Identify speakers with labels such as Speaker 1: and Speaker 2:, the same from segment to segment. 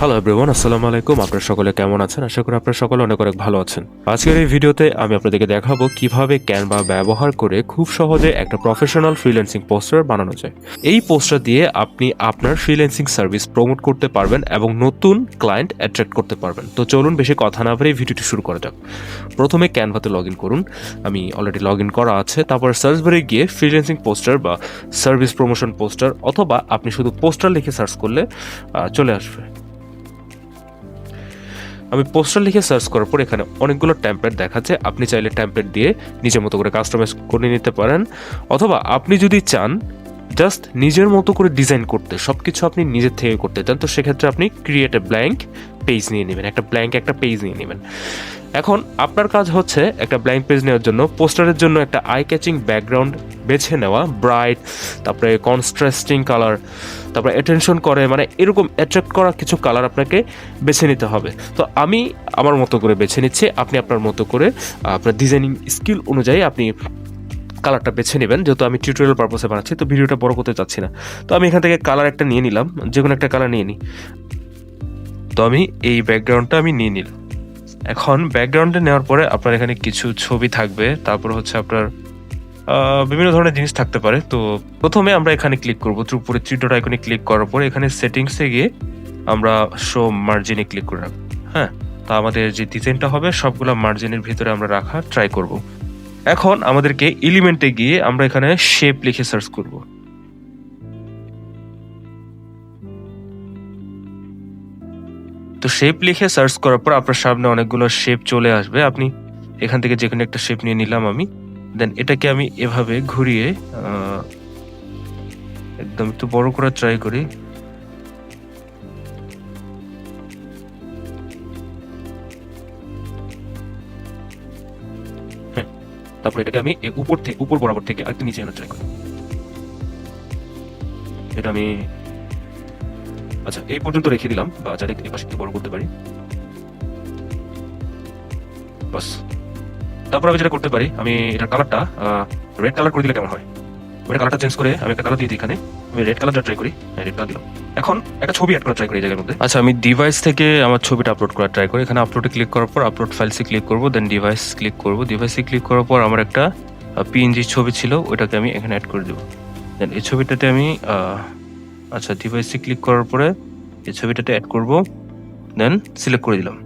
Speaker 1: Hello everyone আসসালামু আলাইকুম। আপনারা সকলে কেমন আছেন? আশা করি আপনারা সকলে অনেক অনেক ভালো আছেন। আজকের এই ভিডিওতে আমি আপনাদেরকে দেখাবো কীভাবে ক্যানভা ব্যবহার করে খুব সহজে একটা প্রফেশনাল ফ্রিল্যান্সিং পোস্টার বানানো যায়। এই পোস্টার দিয়ে আপনি আপনার ফ্রিল্যান্সিং সার্ভিস প্রমোট করতে পারবেন এবং নতুন ক্লায়েন্ট অ্যাট্রাক্ট করতে পারবেন। তো চলুন বেশি কথা না বলে ভিডিওটি শুরু করা যাক। প্রথমে ক্যানভাতে লগ ইন করুন। আমি অলরেডি লগ ইন করা আছে। তারপর সার্চ বারে গিয়ে ফ্রিল্যান্সিং পোস্টার বা সার্ভিস প্রমোশন পোস্টার অথবা আপনি শুধু পোস্টার লিখে সার্চ করলে চলে আসবে। আমি পোস্টার লিখে সার্চ করার পর এখানে অনেকগুলো ট্যাম্পলেট দেখাচ্ছে। আপনি চাইলে ট্যাম্পলেট দিয়ে নিজের মতো করে কাস্টমাইজ করে নিতে পারেন। অথবা আপনি যদি চান জাস্ট নিজের মতো করে ডিজাইন করতে সব কিছু আপনি নিজের থেকে করতে চান, তো সেক্ষেত্রে আপনি ক্রিয়েট এ ব্ল্যাঙ্ক পেজ নিয়ে নেবেন। একটা ব্ল্যাঙ্ক একটা পেজ নিয়ে নেবেন। এখন আপনার কাজ হচ্ছে একটা ব্ল্যাঙ্ক পেজ নেওয়ার জন্য, পোস্টারের জন্য একটা আই ক্যাচিং ব্যাকগ্রাউন্ড বেছে নেওয়া ব্রাইট তারপরে কনস্ট্রাস্টিং কালার তারপরে অ্যাটেনশন করে মানে এরকম অ্যাট্রাক্ট করা কিছু কালার আপনাকে বেছে নিতে হবে। তো আমি আমার মতো করে বেছে নিচ্ছি, আপনি আপনার মতো করে আপনার ডিজাইনিং স্কিল অনুযায়ী আপনি কালারটা বেছে নেবেন, যেহেতু আমি টিউটোরিয়াল পারপসে বানাচ্ছি, তো ভিডিওটা বড় করতে চাচ্ছি না। তো আমি এখান থেকে কালার একটা নিয়ে নিলাম যে কোনো একটা কালার নিয়ে নিই তো আমি এই ব্যাকগ্রাউন্ডটা আমি নিয়ে নিলাম। এখন ব্যাকগ্রাউন্ডে নেওয়ার পরে আপনার এখানে কিছু ছবি থাকবে, তারপর হচ্ছে আপনার বিভিন্ন ধরনের জিনিস থাকতে পারে। তো প্রথমে আমরা এখানে ক্লিক করব। তো উপরে থ্রি ডট আইকনে ক্লিক করার পরে এখানে সেটিংসে গিয়ে আমরা শো মার্জিনে ক্লিক করে রাখব। হ্যাঁ তা আমাদের যে ডিজাইনটা হবে, সবগুলো মার্জিনের ভিতরে আমরা রাখা ট্রাই করব। এখন আমাদেরকে এলিমেন্টে গিয়ে আমরা এখানে শেপ লিখে সার্চ করব। তো শেপ লিখে সার্চ করার পর আপনার সামনে অনেকগুলো শেপ চলে আসবে। আপনি এখান থেকে যেখানে একটা শেপ নিয়ে নিলাম আমি। দেন এটাকে আমি এভাবে ঘুরিয়ে একদম একটু বড় করে ট্রাই করি। হ্যাঁ, তারপর এটাকে আমি উপর থেকে উপর বরাবর থেকে আরেকটু নিচে আনার ট্রাই করি। এটা আমি আচ্ছা এই পর্যন্ত রেখে দিলাম বা যাতে এই পাশে একটু বড় করতে পারি। বাস। তারপর আমি যেটা করতে পারি, আমি এটার কালারটা রেড কালার করে দিলে কেমন হয়? ওটা কালারটা চেঞ্জ করে আমি একটা কালার দিই এখানে। আমি রেড কালারটা ট্রাই করি হ্যাঁ রেড কালার দিলাম। এখন একটা ছবি অ্যাড করা ট্রাই করি এই জায়গার মধ্যে। আচ্ছা আমি ডিভাইস থেকে আমার ছবিটা আপলোড করা ট্রাই করি। এখানে আপলোডে ক্লিক করার পর আপলোড ফাইলসে ক্লিক করব দেন ডিভাইস ক্লিক করব। ডিভাইসে ক্লিক করার পর আমার একটা পিএনজি ছবি ছিল, ওইটাকে আমি এখানে অ্যাড করে দেবো। দেন এই ছবিটাতে আমি আচ্ছা ডিভাইসে ক্লিক করার পরে এই ছবিটাতে অ্যাড করব দেন সিলেক্ট করে দিলাম।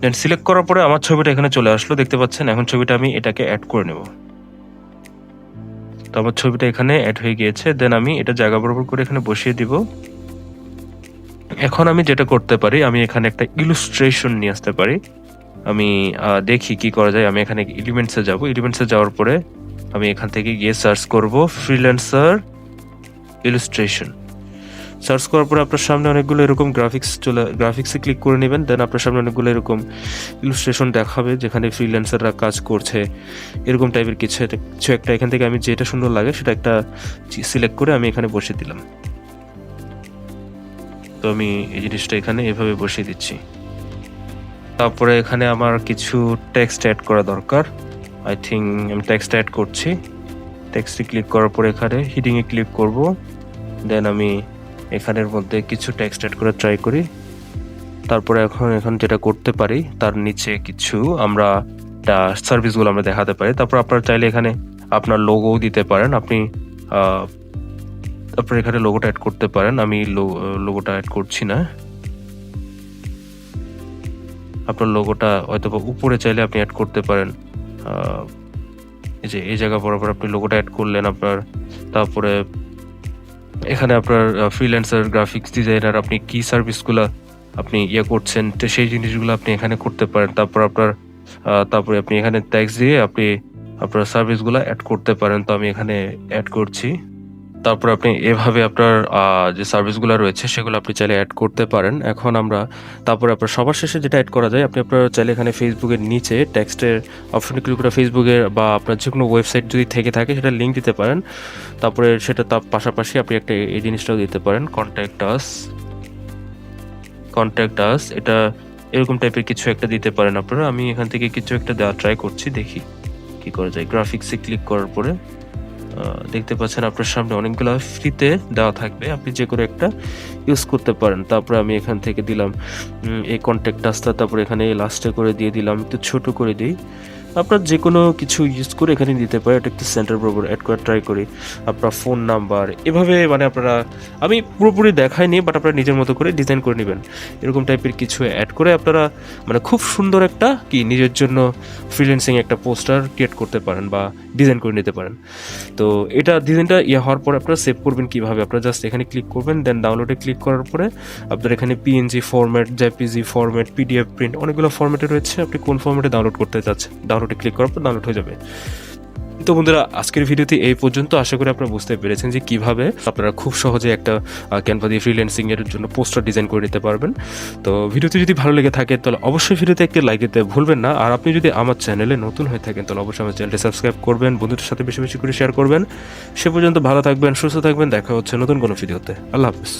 Speaker 1: দেন সিলেক্ট করার পরে আমার ছবিটা এখানে চলে আসলো, দেখতে পাচ্ছেন? এখন ছবিটা আমি এটাকে অ্যাড করে নেব। তো আমার ছবিটা এখানে অ্যাড হয়ে গিয়েছে। দেন আমি এটা জায়গা বরাবর করে এখানে বসিয়ে দিব। এখন আমি যেটা করতে পারি, আমি এখানে একটা ইলুস্ট্রেশন নিয়ে আসতে পারি। আমি দেখি কি করা যায়। আমি এখানে এলিমেন্টসে যাব। এলিমেন্টসে যাওয়ার পরে আমি এখান থেকে গিয়ে সার্চ করব ফ্রিল্যান্সার ইলুস্ট্রেশন সার্চ করার পরে আপনার সামনে অনেকগুলো এরকম গ্রাফিক্স চলে গ্রাফিক্সে ক্লিক করে নেবেন দেন আপনার সামনে অনেকগুলো এরকম ইলুস্ট্রেশন দেখাবে, যেখানে ফ্রিল্যান্সাররা কাজ করছে, এরকম টাইপের কিছু কিছু একটা। এখান থেকে আমি যেটা সুন্দর লাগে, সেটা একটা সিলেক্ট করে আমি এখানে বসিয়ে দিলাম। তো আমি এই জিনিসটা এখানে এভাবে বসিয়ে দিচ্ছি। তারপরে এখানে আমার কিছু টেক্সট অ্যাড করা দরকার। আই থিঙ্ক আমি টেক্সট অ্যাড করছি। টেক্সটে ক্লিক করার পরে এখানে হিডিংয়ে ক্লিক করব। দেন আমি এখানের মধ্যে কিছু টেক্সট অ্যাড করে ট্রাই করি। তারপরে এখন এখন যেটা করতে পারি, তার নিচে কিছু আমরা সার্ভিসগুলো আমরা দেখাতে পারি। তারপর আপনারা চাইলে এখানে আপনার লোগো দিতে পারেন। আপনি আপনার এখানে লোগোটা অ্যাড করতে পারেন। আমি লোগোটা অ্যাড করছি না। আপনার লোগোটা হয়তো উপরে চাইলে আপনি অ্যাড করতে পারেন। এই যে, এই জায়গা বরাবর আপনি লোগোটা অ্যাড করলেন আপনার। তারপরে এখানে আপনার ফ্রিল্যান্সার গ্রাফিক্স ডিজাইনার আপনি কি সার্ভিসগুলো আপনি ইয়ে করছেন, তো সেই জিনিসগুলো আপনি এখানে করতে পারেন। তারপর আপনার তারপরে আপনি এখানে ট্যাক্স দিয়ে আপনি আপনার সার্ভিসগুলো অ্যাড করতে পারেন। তো আমি এখানে অ্যাড করছি। তারপর আপনি এভাবে আপনার যে সার্ভিসগুলো রয়েছে সেগুলো আপনি চাইলে অ্যাড করতে পারেন। এখন আমরা, তারপরে আপনার সবার শেষে যেটা অ্যাড করা যায়, আপনি আপনার চাইলে এখানে ফেসবুকের নিচে টেক্সটের অপশনে ক্লিক করে ফেসবুকের বা আপনার যে কোনো ওয়েবসাইট যদি থেকে থাকে সেটা লিঙ্ক দিতে পারেন। তারপরে সেটা তার পাশাপাশি আপনি একটা এই জিনিসটাও দিতে পারেন কন্ট্যাক্ট আস কন্ট্যাক্ট আস এটা এরকম টাইপের কিছু একটা দিতে পারেন আপনারা। আমি এখান থেকে কিছু একটা দেওয়া ট্রাই করছি, দেখি কি করা যায়। গ্রাফিক্সে ক্লিক করার পরে। দেখতে পাচ্ছেন আপনার সামনে অনেকগুলো ফ্রিতে দেওয়া থাকবে। আপনি যে কোনো একটা ইউজ করতে পারেন। তারপরে আমি এখান থেকে দিলাম এই কন্ট্যাক্ট রাস্তা তারপরে এখানে লাস্টে করে দিয়ে দিলাম। একটু ছোট করে দিই। আপনার যে কোনো কিছু ইউজ করে এখানে দিতে পারে এটা একটু সেন্টার বরাবর অ্যাড করে ট্রাই করি। আপনার ফোন নাম্বার এভাবে মানে আপনারা, আমি পুরোপুরি দেখাইনি বাট আপনারা নিজের মতো করে ডিজাইন করে নেবেন। এরকম টাইপের কিছু অ্যাড করে আপনারা মানে খুব সুন্দর একটা কি নিজের জন্য ফ্রিল্যান্সিং একটা পোস্টার ক্রিয়েট করতে পারেন বা ডিজাইন করে নিতে পারেন। তো এটা ডিজাইনটা ইয়ে হওয়ার পরে আপনারা সেভ করবেন কীভাবে? আপনারা জাস্ট এখানে ক্লিক করবেন দেন ডাউনলোডে ক্লিক করার পরে আপনার এখানে PNG format JPG format PDF print অনেকগুলো ফরম্যাটে রয়েছে। আপনি কোন ফরম্যাটে ডাউনলোড করতে চাচ্ছেন? ডাউনলোডে ক্লিক করার পর ডাউনলোড হয়ে যাবে। তো বন্ধুরা, আজকের ভিডিওতে এই পর্যন্ত। আশা করি আপনারা বুঝতে পেরেছেন যে কীভাবে আপনারা খুব সহজে একটা ক্যানভা দিয়ে ফ্রিল্যান্সিং এর জন্য পোস্টার ডিজাইন করে নিতে পারবেন। তো ভিডিওতে যদি ভালো লেগে থাকে, তাহলে অবশ্যই ভিডিওতে একটি লাইক দিতে ভুলবেন না। আর আপনি যদি আমার চ্যানেলে নতুন হয়ে থাকেন, তাহলে অবশ্যই আমার চ্যানেলটি সাবস্ক্রাইব করবেন, বন্ধুদের সাথে বেশি বেশি করে শেয়ার করবেন। সে পর্যন্ত ভালো থাকবেন, সুস্থ থাকবেন। দেখা হচ্ছে নতুন কোনো ভিডিওতে। আল্লাহ হাফিজ।